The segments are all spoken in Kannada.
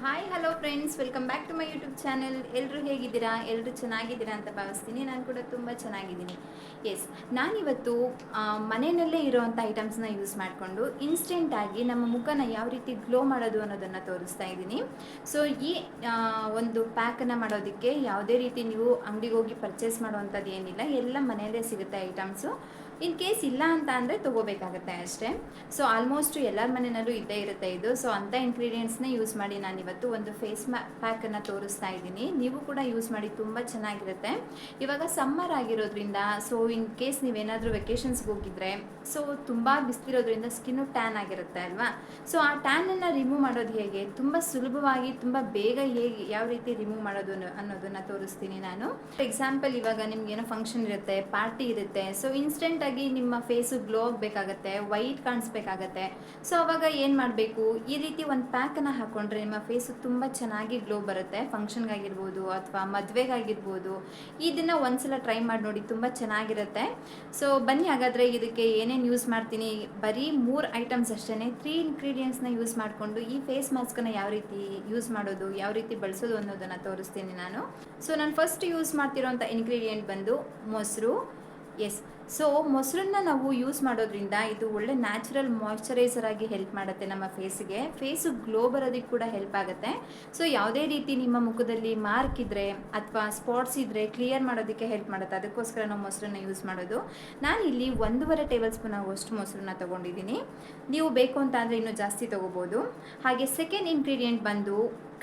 Hi hello friends welcome back to my YouTube channel ಎಲ್ಲರೂ ಹೇಗಿದ್ದೀರಾ? ಎಲ್ಲರೂ ಚೆನ್ನಾಗಿದ್ದೀರಾ ಅಂತ ಭಾವಿಸ್ತೀನಿ. ನಾನು ಕೂಡ ತುಂಬ ಚೆನ್ನಾಗಿದ್ದೀನಿ. ಎಸ್ ನಾನಿವತ್ತು ಮನೆಯಲ್ಲೇ ಇರೋವಂಥ ಐಟಮ್ಸ್ನ ಯೂಸ್ ಮಾಡಿಕೊಂಡು ಇನ್ಸ್ಟೆಂಟಾಗಿ ನಮ್ಮ ಮುಖನ ಯಾವ ರೀತಿ ಗ್ಲೋ ಮಾಡೋದು ಅನ್ನೋದನ್ನು ತೋರಿಸ್ತಾ ಇದ್ದೀನಿ. ಸೊ ಈ ಒಂದು ಪ್ಯಾಕನ್ನು ಮಾಡೋದಕ್ಕೆ ಯಾವುದೇ ರೀತಿ ನೀವು ಅಂಗಡಿಗೆ ಹೋಗಿ ಪರ್ಚೇಸ್ ಮಾಡುವಂಥದ್ದು ಏನಿಲ್ಲ. ಎಲ್ಲ ಮನೆಯಲ್ಲೇ ಸಿಗುತ್ತೆ ಐಟಮ್ಸು ಇನ್ ಕೇಸ್ ಇಲ್ಲ ಅಂತ ಅಂದರೆ ತೊಗೋಬೇಕಾಗತ್ತೆ ಅಷ್ಟೇ. ಸೊ ಆಲ್ಮೋಸ್ಟ್ ಎಲ್ಲರ ಮನೆಯಲ್ಲೂ ಇದ್ದೇ ಇರುತ್ತೆ ಇದು. ಸೊ ಅಂಥ ಇಂಗ್ರೀಡಿಯೆಂಟ್ಸ್ನೇ ಯೂಸ್ ಮಾಡಿ ನಾನು ಇವತ್ತು ಒಂದು ಫೇಸ್ ಮ್ಯಾ ಪ್ಯಾಕನ್ನು ತೋರಿಸ್ತಾ ಇದ್ದೀನಿ. ನೀವು ಕೂಡ ಯೂಸ್ ಮಾಡಿ, ತುಂಬ ಚೆನ್ನಾಗಿರುತ್ತೆ. ಇವಾಗ ಸಮ್ಮರ್ ಆಗಿರೋದ್ರಿಂದ ಸೊ ಇನ್ ಕೇಸ್ ನೀವೇನಾದರೂ ವೆಕೇಷನ್ಸ್ಗೆ ಹೋಗಿದ್ರೆ ಸೊ ತುಂಬ ಬಿಸ್ತಿರೋದ್ರಿಂದ ಸ್ಕಿನ್ನು ಟ್ಯಾನ್ ಆಗಿರುತ್ತೆ ಅಲ್ವಾ? ಸೊ ಆ ಟ್ಯಾನನ್ನು ರಿಮೂವ್ ಮಾಡೋದು ಹೇಗೆ? ತುಂಬ ಸುಲಭವಾಗಿ, ತುಂಬ ಬೇಗ ಹೇಗೆ, ಯಾವ ರೀತಿ ರಿಮೂವ್ ಮಾಡೋದು ಅನ್ನೋ- ಅನ್ನೋದನ್ನ ತೋರಿಸ್ತೀನಿ ನಾನು. ಎಕ್ಸಾಂಪಲ್ ಇವಾಗ ಏನೋ ಫಂಕ್ಷನ್ ಇರುತ್ತೆ ಪಾರ್ಟಿ ಇರುತ್ತೆ. ಸೊ ಇನ್ಸ್ಟೆಂಟ್ ಆಗಿ ನಿಮ್ಮ ಫೇಸು ಗ್ಲೋ ಆಗಬೇಕಾಗತ್ತೆ ವೈಟ್ ಕಾಣಿಸ್ಬೇಕಾಗತ್ತೆ. ಸೊ ಅವಾಗ ಏನು ಮಾಡಬೇಕು? ಈ ರೀತಿ ಒಂದು ಪ್ಯಾಕನ್ನು ಹಾಕೊಂಡ್ರೆ ನಿಮ್ಮ ಫೇಸು ತುಂಬ ಚೆನ್ನಾಗಿ ಗ್ಲೋ ಬರುತ್ತೆ. ಫಂಕ್ಷನ್ಗಾಗಿರ್ಬೋದು ಅಥವಾ ಮದುವೆಗಾಗಿರ್ಬೋದು. ಇದನ್ನು ಒಂದ್ಸಲ ಟ್ರೈ ಮಾಡಿ ನೋಡಿ ತುಂಬ ಚೆನ್ನಾಗಿರುತ್ತೆ. ಸೊ ಬನ್ನಿ ಹಾಗಾದರೆ ಇದಕ್ಕೆ ಏನೇನು ಯೂಸ್ ಮಾಡ್ತೀನಿ. ಬರೀ ಮೂರು ಐಟಮ್ಸ್ ಅಷ್ಟೇ ತ್ರೀ ಇಂಗ್ರೀಡಿಯೆಂಟ್ಸ್ನ ಯೂಸ್ ಮಾಡಿಕೊಂಡು ಈ ಫೇಸ್ ಮಾಸ್ಕನ್ನು ಯಾವ ರೀತಿ ಯೂಸ್ ಮಾಡೋದು, ಯಾವ ರೀತಿ ಬಳಸೋದು ಅನ್ನೋದನ್ನು ತೋರಿಸ್ತೀನಿ ನಾನು. ಸೊ ನಾನು ಫಸ್ಟ್ ಯೂಸ್ ಮಾಡ್ತಿರೋಂಥ ಇನ್ಗ್ರೀಡಿಯೆಂಟ್ ಬಂದು ಮೊಸರು ಎಸ್ ಸೊ ಮೊಸರನ್ನ ನಾವು ಯೂಸ್ ಮಾಡೋದ್ರಿಂದ ಇದು ಒಳ್ಳೆ ನ್ಯಾಚುರಲ್ ಮಾಯ್ಶ್ಚರೈಸರ್ ಆಗಿ ಹೆಲ್ಪ್ ಮಾಡುತ್ತೆ ನಮ್ಮ ಫೇಸ್ಗೆ ಫೇಸು ಗ್ಲೋ ಬರೋದಕ್ಕೆ ಕೂಡ ಹೆಲ್ಪ್ ಆಗುತ್ತೆ. ಸೊ ಯಾವುದೇ ರೀತಿ ನಿಮ್ಮ ಮುಖದಲ್ಲಿ ಮಾರ್ಕ್ ಇದ್ದರೆ ಅಥವಾ ಸ್ಪಾಟ್ಸ್ ಇದ್ದರೆ ಕ್ಲಿಯರ್ ಮಾಡೋದಕ್ಕೆ ಹೆಲ್ಪ್ ಮಾಡುತ್ತೆ. ಅದಕ್ಕೋಸ್ಕರ ನಾವು ಮೊಸರನ್ನ ಯೂಸ್ ಮಾಡೋದು. ನಾನು ಇಲ್ಲಿ ಒಂದೂವರೆ ಟೇಬಲ್ ಸ್ಪೂನ್ ಅಷ್ಟು ಮೊಸರನ್ನ ತಗೊಂಡಿದ್ದೀನಿ ನೀವು ಬೇಕು ಅಂತ ಅಂದರೆ ಇನ್ನೂ ಜಾಸ್ತಿ ತೊಗೋಬೋದು. ಹಾಗೆ ಸೆಕೆಂಡ್ ಇಂಗ್ರೀಡಿಯೆಂಟ್ ಬಂದು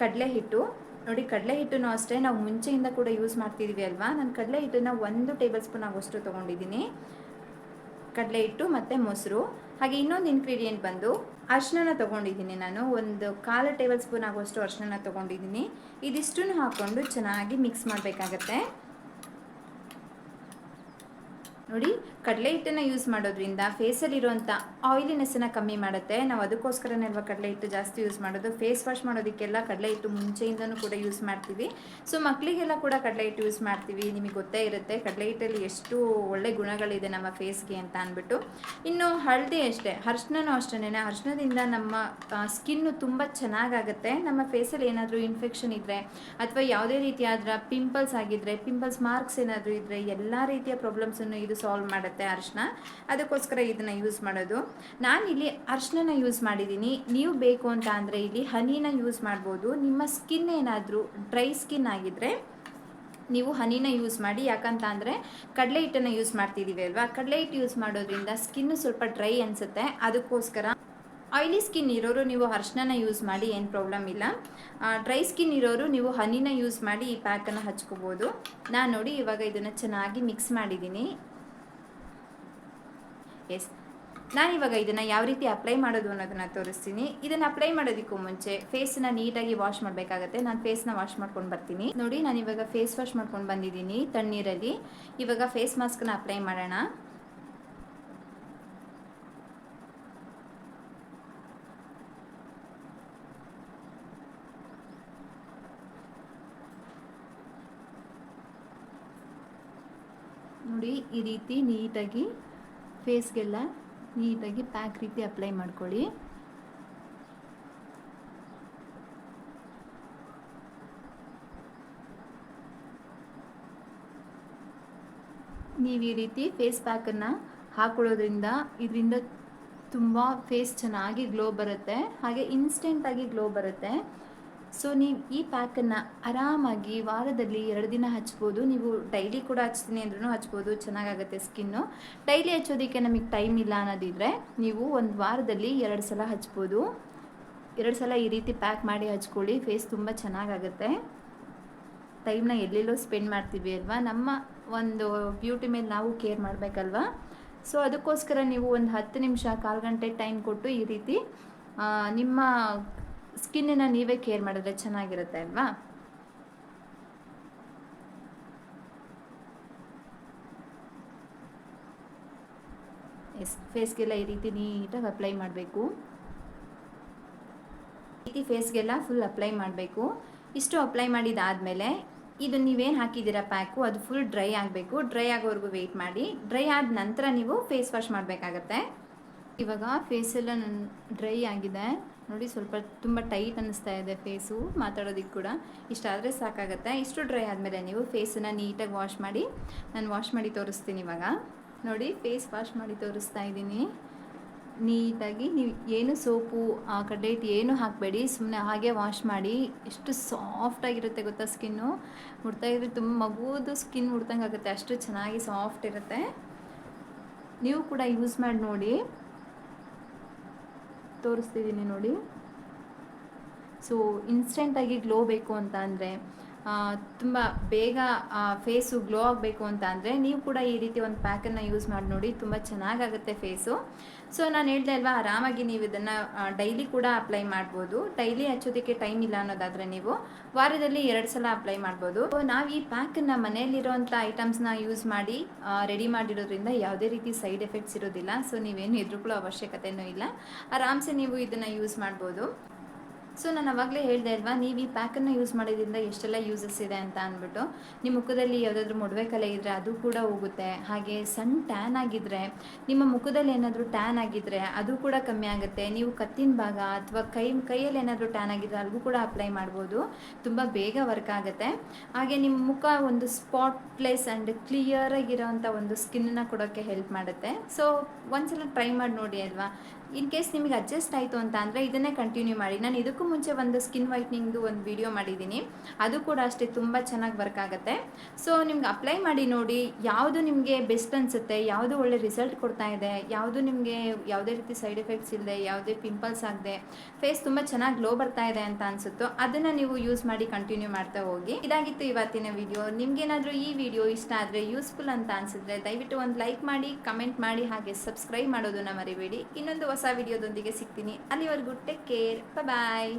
ಕಡಲೆ ಹಿಟ್ಟು. ನೋಡಿ, ಕಡಲೆ ಹಿಟ್ಟನ್ನು ಅಷ್ಟೇ ನಾವು ಮುಂಚೆಯಿಂದ ಕೂಡ ಯೂಸ್ ಮಾಡ್ತಿದ್ದೀವಿ ಅಲ್ವಾ? ನಾನು ಕಡಲೆ ಹಿಟ್ಟನ್ನು ಒಂದು ಟೇಬಲ್ ಸ್ಪೂನ್ ಆಗೋಷ್ಟು ತೊಗೊಂಡಿದ್ದೀನಿ. ಕಡಲೆ ಹಿಟ್ಟು ಮತ್ತು ಮೊಸರು. ಹಾಗೆ ಇನ್ನೊಂದು ಇನ್ಗ್ರೀಡಿಯೆಂಟ್ ಬಂದು ಅರ್ಶಿನ ತೊಗೊಂಡಿದ್ದೀನಿ ನಾನು. ಒಂದು ಕಾಲು ಟೇಬಲ್ ಸ್ಪೂನ್ ಆಗುವಷ್ಟು ಅರ್ಶಿನ ತೊಗೊಂಡಿದ್ದೀನಿ. ಇದಿಷ್ಟನ್ನು ಹಾಕ್ಕೊಂಡು ಚೆನ್ನಾಗಿ ಮಿಕ್ಸ್ ಮಾಡಬೇಕಾಗತ್ತೆ. ನೋಡಿ, ಕಡಲೆ ಹಿಟ್ಟನ್ನು ಯೂಸ್ ಮಾಡೋದ್ರಿಂದ ಫೇಸಲ್ಲಿರುವಂಥ ಆಯಿಲಿನೆಸ್ಸನ್ನು ಕಮ್ಮಿ ಮಾಡುತ್ತೆ. ನಾವು ಅದಕ್ಕೋಸ್ಕರನೇ ಅಲ್ವಾ ಕಡಲೆ ಹಿಟ್ಟು ಜಾಸ್ತಿ ಯೂಸ್ ಮಾಡೋದು? ಫೇಸ್ ವಾಶ್ ಮಾಡೋದಕ್ಕೆಲ್ಲ ಕಡಲೆ ಹಿಟ್ಟು ಮುಂಚೆಯಿಂದನೂ ಕೂಡ ಯೂಸ್ ಮಾಡ್ತೀವಿ. ಸೊ ಮಕ್ಕಳಿಗೆಲ್ಲ ಕೂಡ ಕಡಲೆ ಹಿಟ್ಟು ಯೂಸ್ ಮಾಡ್ತೀವಿ. ನಿಮಗೆ ಗೊತ್ತೇ ಇರುತ್ತೆ, ಕಡಲೆ ಹಿಟ್ಟಲ್ಲಿ ಎಷ್ಟು ಒಳ್ಳೆ ಗುಣಗಳಿದೆ ನಮ್ಮ ಫೇಸ್ಗೆ ಅಂತ ಅಂದ್ಬಿಟ್ಟು. ಇನ್ನು ಹಳದಿ ಅಷ್ಟೇ ಅರ್ಶಿನೂ ಅಷ್ಟೇ ಅರ್ಶಿನದಿಂದ ನಮ್ಮ ಸ್ಕಿನ್ನು ತುಂಬ ಚೆನ್ನಾಗಾಗುತ್ತೆ. ನಮ್ಮ ಫೇಸಲ್ಲಿ ಏನಾದರೂ ಇನ್ಫೆಕ್ಷನ್ ಇದ್ದರೆ ಅಥವಾ ಯಾವುದೇ ರೀತಿಯಾದ ಪಿಂಪಲ್ಸ್ ಆಗಿದ್ದರೆ ಪಿಂಪಲ್ಸ್ ಮಾರ್ಕ್ಸ್ ಏನಾದರೂ ಇದ್ದರೆ ಎಲ್ಲ ರೀತಿಯ ಪ್ರಾಬ್ಲಮ್ಸನ್ನು ಇದು ಸಾಲ್ವ್ ಮಾಡುತ್ತೆ ಅರ್ಶಿನ. ಅದಕ್ಕೋಸ್ಕರ ಇದನ್ನ ಯೂಸ್ ಮಾಡೋದು. ನಾನಿಲ್ಲಿ ಅರ್ಶಿನ ಯೂಸ್ ಮಾಡಿದ್ದೀನಿ ನೀವು ಬೇಕು ಅಂತ ಅಂದರೆ ಇಲ್ಲಿ ಹನಿನ ಯೂಸ್ ಮಾಡ್ಬೋದು. ನಿಮ್ಮ ಸ್ಕಿನ್ ಏನಾದರೂ ಡ್ರೈ ಸ್ಕಿನ್ ಆಗಿದ್ದರೆ ನೀವು ಹನಿನ ಯೂಸ್ ಮಾಡಿ. ಯಾಕಂತ ಅಂದರೆ ಕಡಲೆ ಹಿಟ್ಟನ್ನು ಯೂಸ್ ಮಾಡ್ತಿದ್ದೀವಿ ಅಲ್ವಾ? ಕಡಲೆ ಹಿಟ್ಟು ಯೂಸ್ ಮಾಡೋದ್ರಿಂದ ಸ್ಕಿನ್ ಸ್ವಲ್ಪ ಡ್ರೈ ಅನಿಸುತ್ತೆ. ಅದಕ್ಕೋಸ್ಕರ ಆಯಿಲಿ ಸ್ಕಿನ್ ಇರೋರು ನೀವು ಅರ್ಶಿನ ಯೂಸ್ ಮಾಡಿ, ಏನು ಪ್ರಾಬ್ಲಮ್ ಇಲ್ಲ. ಡ್ರೈ ಸ್ಕಿನ್ ಇರೋರು ನೀವು ಹನಿನ ಯೂಸ್ ಮಾಡಿ ಈ ಪ್ಯಾಕನ್ನು ಹಚ್ಕೋಬೋದು. ನಾನು ನೋಡಿ ಇವಾಗ ಇದನ್ನು ಚೆನ್ನಾಗಿ ಮಿಕ್ಸ್ ಮಾಡಿದ್ದೀನಿ ಎಸ್ ನಾನಿವಾಗ ಇದನ್ನು ಯಾವ ರೀತಿ ಅಪ್ಲೈ ಮಾಡೋದು ಅನ್ನೋದನ್ನು ತೋರಿಸ್ತೀನಿ. ಇದನ್ನು ಅಪ್ಲೈ ಮಾಡೋದಕ್ಕೂ ಮುಂಚೆ ಫೇಸನ್ನ ನೀಟಾಗಿ ವಾಶ್ ಮಾಡಬೇಕಾಗತ್ತೆ. ನಾನು ಫೇಸ್ನ ವಾಶ್ ಮಾಡ್ಕೊಂಡು ಬರ್ತೀನಿ. ನೋಡಿ, ನಾನು ಇವಾಗ ಫೇಸ್ ವಾಶ್ ಮಾಡ್ಕೊಂಡು ಬಂದಿದ್ದೀನಿ ತಣ್ಣೀರಲ್ಲಿ. ಇವಾಗ ಫೇಸ್ ಮಾಸ್ಕನ್ನ ಅಪ್ಲೈ ಮಾಡೋಣ. ನೋಡಿ, ಈ ರೀತಿ ನೀಟಾಗಿ ಫೇಸ್ಗೆಲ್ಲ ನೀಟಾಗಿ ಪ್ಯಾಕ್ ರೀತಿ ಅಪ್ಲೈ ಮಾಡ್ಕೊಳ್ಳಿ. ನೀವು ಈ ರೀತಿ ಫೇಸ್ ಪ್ಯಾಕನ್ನು ಹಾಕೊಳ್ಳೋದ್ರಿಂದ ಇದರಿಂದ ತುಂಬ ಫೇಸ್ ಚೆನ್ನಾಗಿ ಗ್ಲೋ ಬರುತ್ತೆ. ಹಾಗೆ ಇನ್ಸ್ಟೆಂಟಾಗಿ ಗ್ಲೋ ಬರುತ್ತೆ. ಸೊ ನೀವು ಈ ಪ್ಯಾಕನ್ನು ಆರಾಮಾಗಿ ವಾರದಲ್ಲಿ ಎರಡು ದಿನ ಹಚ್ಬೋದು. ನೀವು ಡೈಲಿ ಕೂಡ ಹಚ್ತೀನಿ ಅಂದ್ರೂ ಹಚ್ಬೋದು. ಚೆನ್ನಾಗಾಗುತ್ತೆ ಸ್ಕಿನ್ನು ಡೈಲಿ ಹಚ್ಚೋದಕ್ಕೆ ನಮಗೆ ಟೈಮ್ ಇಲ್ಲ ಅನ್ನೋದಿದ್ರೆ ನೀವು ಒಂದು ವಾರದಲ್ಲಿ ಎರಡು ಸಲ ಹಚ್ಬೋದು. ಎರಡು ಸಲ ಈ ರೀತಿ ಪ್ಯಾಕ್ ಮಾಡಿ ಹಚ್ಕೊಳ್ಳಿ. ಫೇಸ್ ತುಂಬ ಚೆನ್ನಾಗಾಗುತ್ತೆ. ಟೈಮ್ನ ಎಲ್ಲೆಲ್ಲೋ ಸ್ಪೆಂಡ್ ಮಾಡ್ತೀವಿ ಅಲ್ವಾ? ನಮ್ಮ ಒಂದು ಬ್ಯೂಟಿ ಮೇಲೆ ನಾವು ಕೇರ್ ಮಾಡಬೇಕಲ್ವಾ? ಸೊ ಅದಕ್ಕೋಸ್ಕರ ನೀವು ಒಂದು ಹತ್ತು ನಿಮಿಷ, ಕಾಲು ಗಂಟೆ ಟೈಮ್ ಕೊಟ್ಟು ಈ ರೀತಿ ನಿಮ್ಮ ಸ್ಕಿನ್ನನ್ನು ನೀವೇ ಕೇರ್ ಮಾಡಿದ್ರೆ ಚೆನ್ನಾಗಿರುತ್ತೆ ಅಲ್ವಾ? ಎಸ್ ಫೇಸ್ಗೆಲ್ಲ ಈ ರೀತಿ ನೀಟಾಗಿ ಅಪ್ಲೈ ಮಾಡಬೇಕು. ಈ ರೀತಿ ಫೇಸ್ಗೆಲ್ಲ ಫುಲ್ ಅಪ್ಲೈ ಮಾಡಬೇಕು. ಇಷ್ಟು ಅಪ್ಲೈ ಮಾಡಿದಾದಮೇಲೆ ಇದು ನೀವೇನು ಹಾಕಿದ್ದೀರ ಪ್ಯಾಕು? ಅದು ಫುಲ್ ಡ್ರೈ ಆಗಬೇಕು. ಡ್ರೈ ಆಗೋವರೆಗೂ ವೆಯ್ಟ್ ಮಾಡಿ. ಡ್ರೈ ಆದ ನಂತರ ನೀವು ಫೇಸ್ ವಾಶ್ ಮಾಡಬೇಕಾಗತ್ತೆ. ಇವಾಗ ಫೇಸೆಲ್ಲ ಡ್ರೈ ಆಗಿದೆ. ನೋಡಿ ಸ್ವಲ್ಪ ತುಂಬ ಟೈಟ್ ಅನ್ನಿಸ್ತಾ ಇದೆ ಫೇಸು, ಮಾತಾಡೋದಕ್ಕೆ ಕೂಡ. ಇಷ್ಟಾದರೆ ಸಾಕಾಗುತ್ತೆ. ಇಷ್ಟು ಡ್ರೈ ಆದಮೇಲೆ ನೀವು ಫೇಸನ್ನು ನೀಟಾಗಿ ವಾಶ್ ಮಾಡಿ, ನಾನು ವಾಶ್ ಮಾಡಿ ತೋರಿಸ್ತೀನಿ ಇವಾಗ. ನೋಡಿ, ಫೇಸ್ ವಾಶ್ ಮಾಡಿ ತೋರಿಸ್ತಾ ಇದ್ದೀನಿ. ನೀಟಾಗಿ ನೀವು ಏನು ಸೋಪು, ಆ ಕಡೆ ಹಿಟ್ಟು ಏನು ಹಾಕಬೇಡಿ ಸುಮ್ಮನೆ ಹಾಗೆ ವಾಶ್ ಮಾಡಿ. ಎಷ್ಟು ಸಾಫ್ಟಾಗಿರುತ್ತೆ ಗೊತ್ತಾ ಸ್ಕಿನ್ನು? ಮುಡ್ತಾ ಇದ್ರೆ ತುಂಬ ಮಗುವುದು ಸ್ಕಿನ್ ಮುಡ್ದಂಗೆ ಆಗುತ್ತೆ ಅಷ್ಟು ಚೆನ್ನಾಗಿ ಸಾಫ್ಟ್ ಇರುತ್ತೆ. ನೀವು ಕೂಡ ಯೂಸ್ ಮಾಡಿ ನೋಡಿ. ತೋರಿಸ್ತಿದ್ದೀನಿ ನೋಡಿ. ಸೊ ಇನ್ಸ್ಟೆಂಟಾಗಿ ಗ್ಲೋ ಬೇಕು ಅಂತ ಅಂದರೆ ತುಂಬ ಬೇಗ ಫೇಸು ಗ್ಲೋ ಆಗಬೇಕು ಅಂತ ಅಂದರೆ ನೀವು ಕೂಡ ಈ ರೀತಿ ಒಂದು ಪ್ಯಾಕನ್ನು ಯೂಸ್ ಮಾಡಿ ನೋಡಿ, ತುಂಬ ಚೆನ್ನಾಗಾಗುತ್ತೆ ಫೇಸು ಸೊ ನಾನು ಹೇಳ್ದೆ ಅಲ್ವಾ, ಆರಾಮಾಗಿ ನೀವು ಇದನ್ನು ಡೈಲಿ ಕೂಡ ಅಪ್ಲೈ ಮಾಡ್ಬೋದು. ಡೈಲಿ ಹಚ್ಚೋದಕ್ಕೆ ಟೈಮ್ ಇಲ್ಲ ಅನ್ನೋದಾದರೆ ನೀವು ವಾರದಲ್ಲಿ ಎರಡು ಸಲ ಅಪ್ಲೈ ಮಾಡ್ಬೋದು. ನಾವು ಈ ಪ್ಯಾಕನ್ನು ಮನೆಯಲ್ಲಿರುವಂಥ ಐಟಮ್ಸ್ನ ಯೂಸ್ ಮಾಡಿ ರೆಡಿ ಮಾಡಿರೋದ್ರಿಂದ ಯಾವುದೇ ರೀತಿ ಸೈಡ್ ಎಫೆಕ್ಟ್ಸ್ ಇರೋದಿಲ್ಲ. ಸೊ ನೀವೇನು ಎದುರುಕೊಳ್ಳೋ ಅವಶ್ಯಕತೆಯೂ ಇಲ್ಲ. ಆರಾಮ್ಸೆ ನೀವು ಇದನ್ನು ಯೂಸ್ ಮಾಡ್ಬೋದು. ಸೊ ನಾನು ಅವಾಗಲೇ ಹೇಳಿದೆ ಅಲ್ವಾ, ನೀವು ಈ ಪ್ಯಾಕನ್ನು ಯೂಸ್ ಮಾಡೋದ್ರಿಂದ ಎಷ್ಟೆಲ್ಲ ಯೂಸಸ್ ಇದೆ ಅಂತ ಅಂದ್ಬಿಟ್ಟು ನಿಮ್ಮ ಮುಖದಲ್ಲಿ ಯಾವುದಾದ್ರೂ ಮೊಡವೆ ಕಲೆ ಇದ್ದರೆ ಅದು ಕೂಡ ಹೋಗುತ್ತೆ. ಹಾಗೆ ಸಣ್ಣ ಟ್ಯಾನ್ ಆಗಿದ್ದರೆ ನಿಮ್ಮ ಮುಖದಲ್ಲಿ ಏನಾದರೂ ಟ್ಯಾನ್ ಆಗಿದ್ದರೆ ಅದು ಕೂಡ ಕಮ್ಮಿ ಆಗುತ್ತೆ. ನೀವು ಕತ್ತಿನ ಭಾಗ ಅಥವಾ ಕೈ, ಕೈಯಲ್ಲಿ ಏನಾದರೂ ಟ್ಯಾನ್ ಆಗಿದ್ದರೆ ಅಲ್ಲಿಗೂ ಕೂಡ ಅಪ್ಲೈ ಮಾಡ್ಬೋದು. ತುಂಬ ಬೇಗ ವರ್ಕ್ ಆಗುತ್ತೆ. ಹಾಗೆ ನಿಮ್ಮ ಮುಖ ಒಂದು ಸ್ಪಾಟ್ಲೆಸ್ ಆ್ಯಂಡ್ ಕ್ಲಿಯರಾಗಿರೋವಂಥ ಒಂದು ಸ್ಕಿನ್ನ ಕೊಡೋಕ್ಕೆ ಹೆಲ್ಪ್ ಮಾಡುತ್ತೆ. ಸೊ ಒಂದ್ಸಲ ಟ್ರೈ ಮಾಡಿ ನೋಡಿ ಅಲ್ವಾ? ಇನ್ ಕೇಸ್ ನಿಮಗೆ ಅಡ್ಜಸ್ಟ್ ಆಯಿತು ಅಂತ ಅಂದರೆ ಇದನ್ನೇ ಕಂಟಿನ್ಯೂ ಮಾಡಿ. ನಾನು ಇದಕ್ಕೂ ಮುಂಚೆ ಒಂದು ಸ್ಕಿನ್ ವೈಟ್ನಿಂಗ್ದು ಒಂದು ವಿಡಿಯೋ ಮಾಡಿದ್ದೀನಿ. ಅದು ಕೂಡ ಅಷ್ಟೇ ತುಂಬ ಚೆನ್ನಾಗಿ ವರ್ಕ್ ಆಗುತ್ತೆ. ಸೊ, ನಿಮ್ಗೆ ಅಪ್ಲೈ ಮಾಡಿ ನೋಡಿ, ಯಾವುದು ನಿಮಗೆ ಬೆಸ್ಟ್ ಅನಿಸುತ್ತೆ, ಯಾವುದು ಒಳ್ಳೆ ರಿಸಲ್ಟ್ ಕೊಡ್ತಾ ಇದೆ, ಯಾವುದು ನಿಮಗೆ ಯಾವುದೇ ರೀತಿ ಸೈಡ್ ಎಫೆಕ್ಟ್ಸ್ ಇಲ್ಲದೆ ಯಾವುದೇ ಪಿಂಪಲ್ಸ್ ಆಗದೆ, ಫೇಸ್ ತುಂಬ ಚೆನ್ನಾಗಿ ಗ್ಲೋ ಬರ್ತಾ ಇದೆ ಅಂತ ಅನಿಸುತ್ತೋ, ಅದನ್ನು ನೀವು ಯೂಸ್ ಮಾಡಿ ಕಂಟಿನ್ಯೂ ಮಾಡ್ತಾ ಹೋಗಿ. ಇದಾಗಿತ್ತು ಇವತ್ತಿನ ವಿಡಿಯೋ. ನಿಮ್ಗೇನಾದರೂ ಈ ವಿಡಿಯೋ ಇಷ್ಟ ಆದರೆ ಯೂಸ್ಫುಲ್ ಅಂತ ಅನಿಸಿದ್ರೆ ದಯವಿಟ್ಟು ಒಂದು ಲೈಕ್ ಮಾಡಿ, ಕಮೆಂಟ್ ಮಾಡಿ, ಹಾಗೆ ಸಬ್ಸ್ಕ್ರೈಬ್ ಮಾಡೋದನ್ನು ಮರಿಬೇಡಿ. ಇನ್ನೊಂದು ಹೊಸ ವಿಡಿಯೋದೊಂದಿಗೆ ಸಿಗ್ತೀನಿ. ಅಲ್ಲಿವರೆಗೂ ಟೇಕ್ ಕೇರ್. ಬಾಯ್